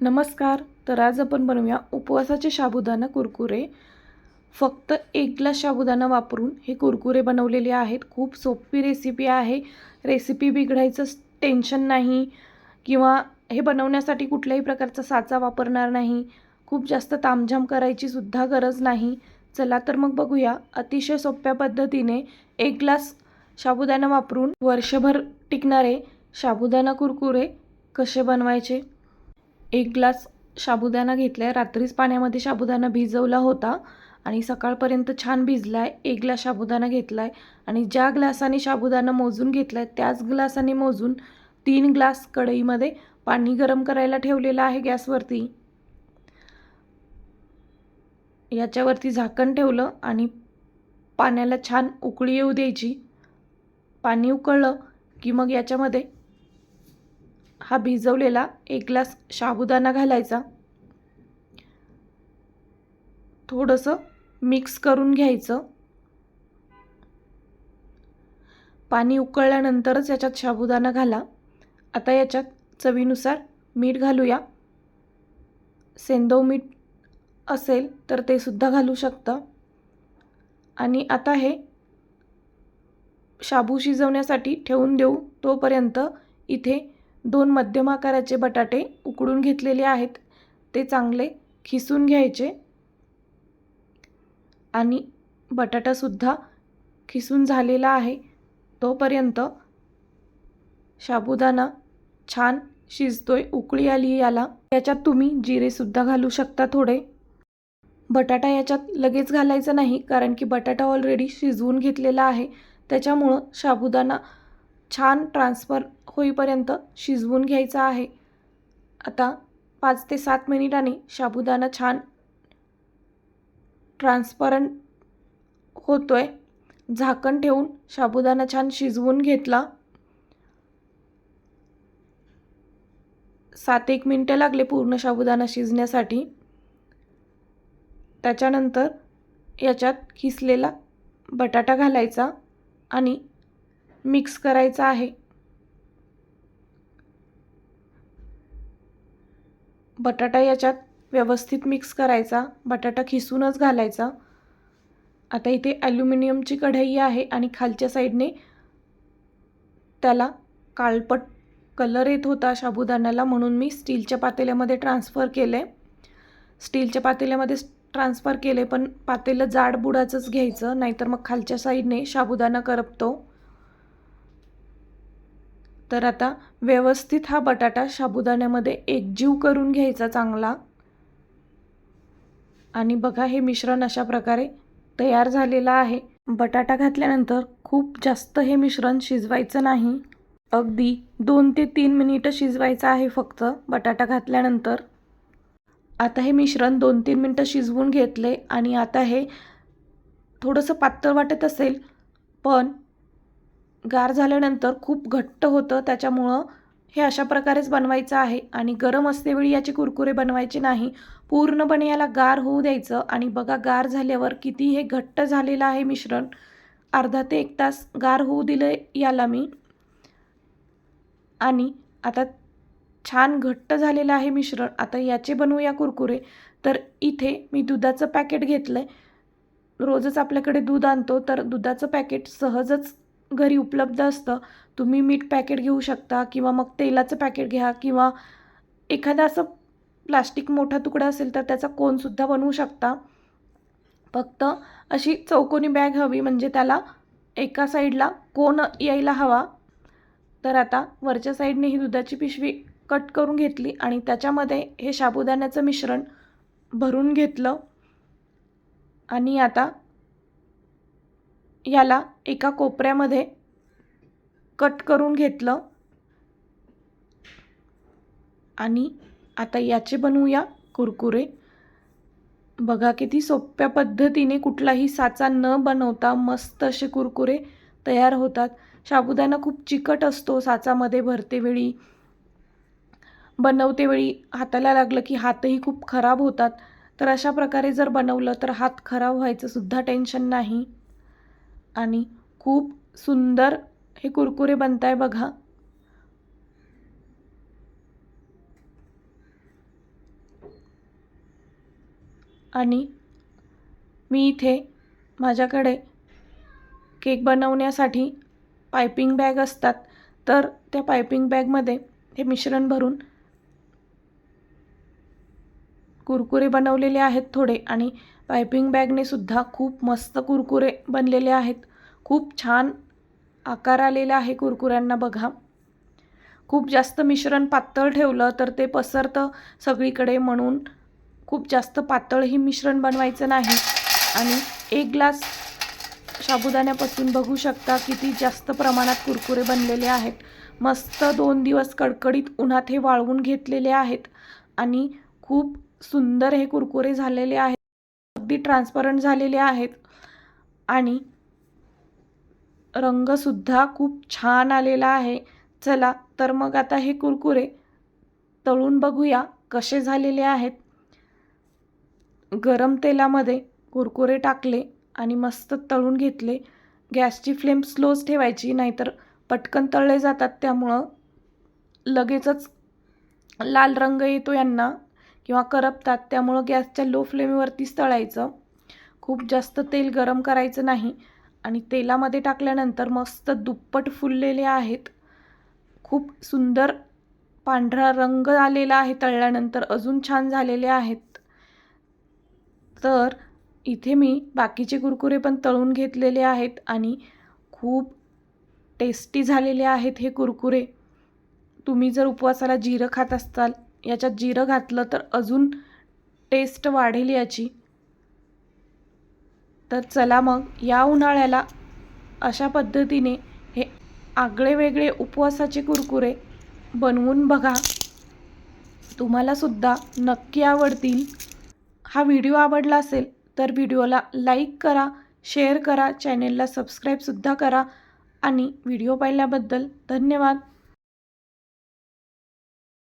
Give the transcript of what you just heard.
नमस्कार तर आज आपण बनवूया उपवासाचे साबुदाणा कुरकुरे. फक्त एक ग्लास साबुदाणा वापरून हे कुरकुरे बनवलेले आहेत. खूप सोपी रेसिपी आहे. रेसिपी बिघडायचं टेन्शन नाही किंवा हे बनवण्यासाठी कुठल्याही प्रकारचा साचा वापरणार नाही. खूप जास्त तामझाम करायची सुद्धा गरज नाही. चला तर मग बघूया अतिशय सोप्या पद्धतीने एक ग्लास साबुदाणा वापरून वर्षभर टिकणारे साबुदाणा कुरकुरे कसे बनवायचे. एक ग्लास साबुदाणा घेतला आहे रात्रीच पाण्यामध्ये साबुदाणा भिजवला होता आणि सकाळपर्यंत छान भिजला आहे एक ग्लास साबुदाणा घेतला आहे आणि ज्या ग्लासाने साबुदाणा मोजून घेतला आहे त्याच ग्लासाने मोजून तीन ग्लास कढईमध्ये पाणी गरम करायला ठेवलेलं आहे गॅसवरती. याच्यावरती झाकण ठेवलं आणि पाण्याला छान उकळी येऊ द्यायची. पाणी उकळलं की मग याच्यामध्ये हा भिजवलेला एक ग्लास शाबुदाणा घालायचा. थोडंसं मिक्स करून घ्यायचं. पाणी उकळल्यानंतरच याच्यात साबुदाणा घाला. आता याच्यात चवीनुसार मीठ घालूया. सेंदव मीठ असेल तर ते सुद्धा घालू शकता. आणि आता हे शाबू शिजवण्यासाठी ठेवून देऊ तोपर्यंत इथे दोन मध्यम आकाराचे बटाटे उकडून घेतलेले आहेत. ते चांगले खिसून घ्यायचे. आणि बटाटासुद्धा खिसून झालेला आहे. तोपर्यंत साबुदाणा छान शिजतोय उकळी आली याला. याच्यात तुम्ही जिरेसुद्धा घालू शकता थोडे. बटाटा याच्यात लगेच घालायचा नाही कारण की बटाटा ऑलरेडी शिजवून घेतलेला आहे. त्याच्यामुळं साबुदाणा छान ट्रान्सफर होईपर्यंत शिजवून घ्यायचा आहे. आता पाच ते सात मिनिटांनी साबुदाणा छान ट्रान्सपरंट होतो आहे झाकण ठेवून साबुदाणा छान शिजवून घेतला. सात एक मिनटं लागले पूर्ण साबुदाणा शिजण्यासाठी. त्याच्यानंतर याच्यात खिसलेला बटाटा घालायचा आणि मिक्स करायचा आहे. बटाटा याच्यात व्यवस्थित मिक्स करायचा. बटाटा खिसूनच घालायचा. आता इथे ॲल्युमिनियमची कढई आहे आणि खालच्या साईडने त्याला काळपट कलर येत होता साबुदाण्याला म्हणून मी स्टीलच्या पातेल्यामध्ये ट्रान्सफर केले स्टीलच्या पातेल्यामध्ये ट्रान्सफर केले पण पातेलं जाड बुडाचंच घ्यायचं नाहीतर मग खालच्या साईडने साबुदाणा करपतो. तर आता व्यवस्थित हा बटाटा साबुदाण्यामध्ये एकजीव करून घ्यायचा चांगला. आणि बघा हे मिश्रण अशा प्रकारे तयार झालेलं आहे. बटाटा घातल्यानंतर खूप जास्त हे मिश्रण शिजवायचं नाही. अगदी दोन ते तीन मिनिटं शिजवायचं आहे फक्त बटाटा घातल्यानंतर. आता हे मिश्रण दोन तीन मिनटं शिजवून घेतले आणि आता हे थोडंसं पातळ वाटत असेल पण गार झाल्यानंतर खूप घट्ट होतं. त्याच्यामुळं हे अशा प्रकारेच बनवायचं आहे. आणि गरम असतेवेळी याचे कुरकुरे बनवायचे नाही. पूर्णपणे याला गार होऊ द्यायचं. आणि बघा गार झाल्यावर किती हे घट्ट झालेलं आहे मिश्रण. अर्धा ते एक तास गार होऊ दिलं याला मी. आणि आता छान घट्ट झालेलं आहे मिश्रण. आता याचे बनवूया कुरकुरे. तर इथे मी दुधाचं पॅकेट घेतलं आहे रोजच आपल्याकडे दूध आणतो. तर दुधाचं पॅकेट सहजच घरी उपलब्ध असतं तुम्ही मीठ पॅकेट घेऊ शकता किंवा मग तेलाचं पॅकेट घ्या किंवा एखादा असं प्लास्टिक मोठा तुकडा असेल तर त्याचा कोनसुद्धा बनवू शकता. फक्त अशी चौकोनी बॅग हवी म्हणजे त्याला एका साईडला कोन यायला हवा. तर आता वरच्या साईडने ही दुधाची पिशवी कट करून घेतली आणि त्याच्यामध्ये हे साबुदाण्याचं मिश्रण भरून घेतलं. आणि आता याला एका कोपऱ्यामध्ये कट करून घेतलं. आणि आता याचे बनवूया कुरकुरे. बघा किती सोप्या पद्धतीने कुठलाही साचा न बनवता मस्त असे कुरकुरे तयार होतात. साबुदाणा खूप चिकट असतो साचामध्ये भरते वेळी. बनवते वेळी हाताला लागलं की हातही खूप खराब होतात. तर अशा प्रकारे जर बनवलं तर हात खराब व्हायचं सुद्धा टेन्शन नाही. आणि खूप सुंदर हे कुरकुरे बनत आहे बघा. आणि मी इथे माझ्याकडे केक बनवण्यासाठी पायपिंग बॅग असतात. तर त्या पायपिंग बॅगमध्ये हे मिश्रण भरून कुरकुरे बनवलेले आहेत थोडे आणि पायपिंग बॅगने सुद्धा खूप मस्त कुरकुरे बनलेले आहेत. खूप छान आकार आलेला आहे कुरकुऱ्यांना बघा. खूप जास्त मिश्रण पातळ ठेवलं तर ते पसरतं सगळीकडे म्हणून. खूप जास्त पातळही मिश्रण बनवायचं नाही. आणि एक ग्लास साबुदाण्यापासून बघू शकता किती जास्त प्रमाणात कुरकुरे बनलेले आहेत. मस्त दोन दिवस कडकडीत उन्हात हे वाळवून घेतलेले आहेत. आणि खूप सुंदर हे कुरकुरे झालेले आहेत. अगदी ट्रान्सपरंट झालेले आहेत. आणि रंगसुद्धा खूप छान आलेला आहे. चला तर मग आता हे कुरकुरे तळून बघूया कसे झालेले आहेत. गरम तेलामध्ये कुरकुरे टाकले आणि मस्त तळून घेतले. गॅसची फ्लेम स्लोच ठेवायची नाहीतर पटकन तळले जातात. त्यामुळं लगेचच लाल रंग येतो यांना. किंवा करपतात त्यामुळं गॅसच्या लो फ्लेमवरतीच तळायचं. खूप जास्त तेल गरम करायचं नाही आणि तेलामध्ये टाकल्यानंतर मस्त दुप्पट फुललेले आहेत. खूप सुंदर पांढरा रंग आलेला आहे तळल्यानंतर अजून छान झालेले आहेत. तर इथे मी बाकीचे कुरकुरे पण तळून घेतलेले आहेत आणि खूप टेस्टी झालेले आहेत हे कुरकुरे. तुम्ही जर उपवासाला जिरं खात असताल याच्यात जिरं घातलं तर अजून टेस्ट वाढेल याची. तर चला मग या उन्हाळ्याला अशा पद्धतीने हे आगळे वेगळे उपवासाचे कुरकुरे बनवून बघा. तुम्हालासुद्धा नक्की आवडतील. हा व्हिडिओ आवडला असेल तर व्हिडिओला लाईक करा शेअर करा चॅनेलला सबस्क्राईबसुद्धा करा. आणि व्हिडिओ पाहिल्याबद्दल धन्यवाद.